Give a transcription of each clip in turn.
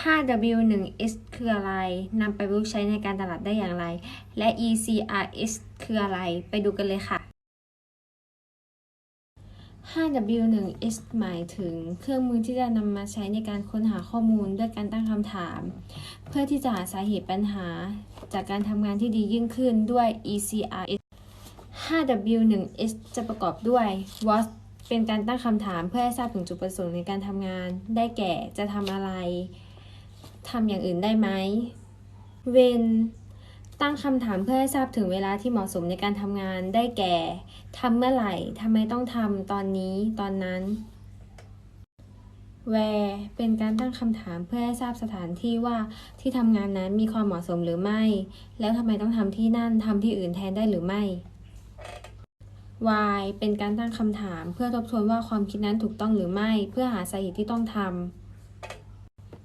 5W1S คืออะไร นำไปประยุกต์ใช้ในการตลาดได้อย่างไร และ ECRS คืออะไร ไปดูกันเลยค่ะ 5W1S หมายถึงเครื่องมือที่จะนำมาใช้ในการค้นหาข้อมูลด้วยการตั้งคำถาม เพื่อที่จะหาสาเหตุปัญหา จากการทำงานที่ดียิ่งขึ้นด้วย ECRS 5W1S จะประกอบด้วย What เป็นการตั้งคำถามเพื่อให้ทราบถึงจุดประสงค์ในการทำงาน ได้แก่จะทำอะไร ทำอย่างอื่นได้ไหม When ตั้งคำถามเพื่อให้ทราบถึงเวลาที่เหมาะสมในการทำงานได้แก่ทำเมื่อไหร่ทำไมต้องทำตอนนี้ตอนนั้น Where เป็นการตั้งคำถามเพื่อให้ทราบสถานที่ว่าที่ทำงานนั้นมีความเหมาะสมหรือไม่ แล้วทำไมต้องทำที่นั่นทำที่อื่นแทนได้หรือไม่ Why เป็นการตั้งคำถามเพื่อทบทวนว่าความคิดนั้นถูกต้องหรือไม่ เพื่อหาสาเหตุที่ต้องทำ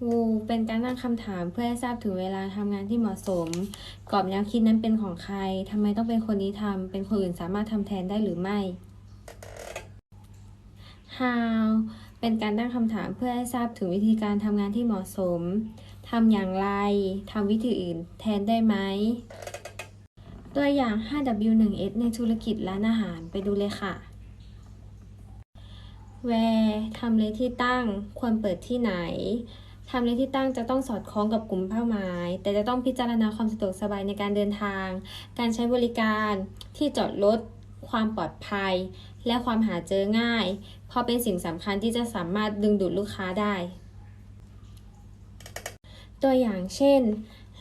Who เป็นการตั้งคำถามเพื่อให้ทราบถึงเวลาทำงานที่เหมาะสม กรอบแนวคิดนั้นเป็นของใครทำไมต้องเป็นคนนี้ทำเป็นคนอื่นสามารถทำแทนได้หรือไม่ How เป็นการตั้งคำถามเพื่อให้ทราบถึงวิธีการทำงานที่เหมาะสมทำอย่างไรทำวิธีอื่นแทนได้ไหม ตัวอย่าง 5W1S ในธุรกิจร้านอาหารไปดูเลยค่ะ Where ทำเลที่ตั้ง ควรเปิดที่ไหน ทำเลที่ตั้งจะต้องสอดคล้องกับกลุ่มเป้าหมาย แต่จะต้องพิจารณาความสะดวกสบายในการเดินทาง การใช้บริการที่จอดรถความปลอดภัย และความหาเจอง่าย เพราะเป็นสิ่งสำคัญที่จะสามารถดึงดูดลูกค้าได้ ตัวอย่างเช่น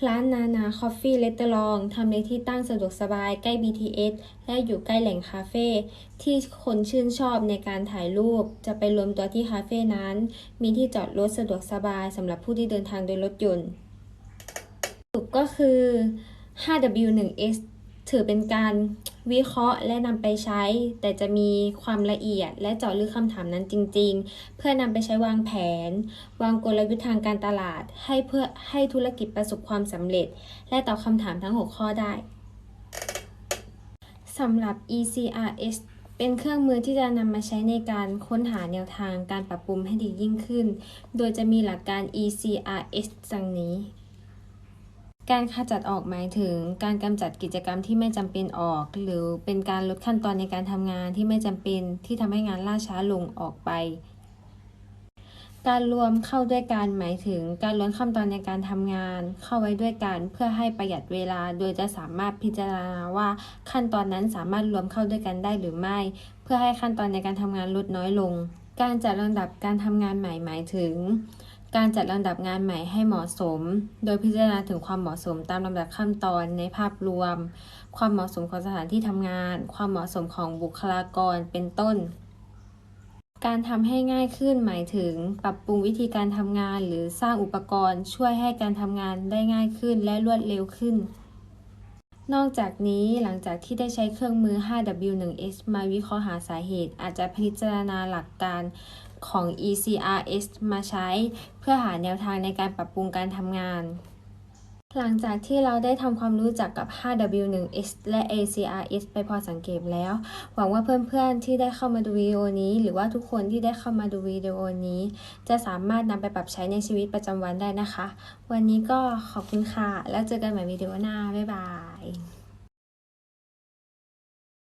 ร้านนานาคอฟฟี่เลตเตอรองทำในที่ตั้งสะดวกสบายใกล้ BTS และอยู่ใกล้แหล่งคาเฟ่ที่คนชื่นชอบในการถ่ายรูป จะไปรวมตัวที่คาเฟ่นั้น มีที่จอดรถสะดวกสบายสำหรับผู้ที่เดินทางโดยรถยนต์สุดก็คือ 5W1S ถือเป็นการวิเคราะห์และนำไปใช้ แต่จะมีความละเอียดและเจาะลึกคำถามนั้นจริง ๆ เพื่อนำไปใช้วางแผน วางกลยุทธ์ทางการตลาด ให้เพื่อให้ธุรกิจประสบความสำเร็จ และตอบคำถามทั้ง 6 ข้อได้สำหรับ ECRS เป็นเครื่องมือที่จะนำมาใช้ในการค้นหาแนวทางการปรับปรุงให้ดียิ่งขึ้น โดยจะมีหลักการ ECRS ดังนี้ การขจัดออกหมายถึงการกำจัดกิจกรรมที่ไม่จำเป็นออก หรือเป็นการลดขั้นตอนในการทำงานที่ไม่จำเป็นที่ทำให้งานล่าช้าลงออกไป การรวมเข้าด้วยกันหมายถึงการลดขั้นตอนในการทำงาน เข้าไว้ด้วยกันเพื่อให้ประหยัดเวลา โดยจะสามารถพิจารณาว่าขั้นตอนนั้นสามารถรวมเข้าด้วยกันได้หรือไม่ เพื่อให้ขั้นตอนในการทำงานลดน้อยลง การจัดลำดับการทำงานใหม่หมายถึง การจัดลำดับงานใหม่ให้เหมาะสม โดยพิจารณาถึงความเหมาะสมตามลำดับขั้นตอนในภาพรวม ความเหมาะสมของสถานที่ทำงาน ความเหมาะสมของบุคลากรเป็นต้น การทำให้ง่ายขึ้นหมายถึง ปรับปรุงวิธีการทำงาน หรือสร้างอุปกรณ์ ช่วยให้การทำงานได้ง่ายขึ้นและรวดเร็วขึ้น นอกจากนี้หลังจากที่ได้ใช้เครื่องมือ 5W1S มาวิเคราะห์หาสาเหตุ อาจจะพิจารณาหลักการ ของ ECRS มาใช้ เพื่อหาแนวทางในการปรับปรุงการทำงาน หลังจากที่เราได้ทำความรู้จักกับ 5W1S และ ACRS ไปพอสังเกตแล้ว หวังว่าเพื่อนๆที่ได้เข้ามาดูวิดีโอนี้ หรือว่าทุกคนที่ได้เข้ามาดูวิดีโอนี้ จะสามารถนำไปปรับใช้ในชีวิตประจำวันได้นะคะ วันนี้ก็ขอบคุณค่ะ แล้วเจอกันใหม่วิดีโอหน้า บ๊ายบาย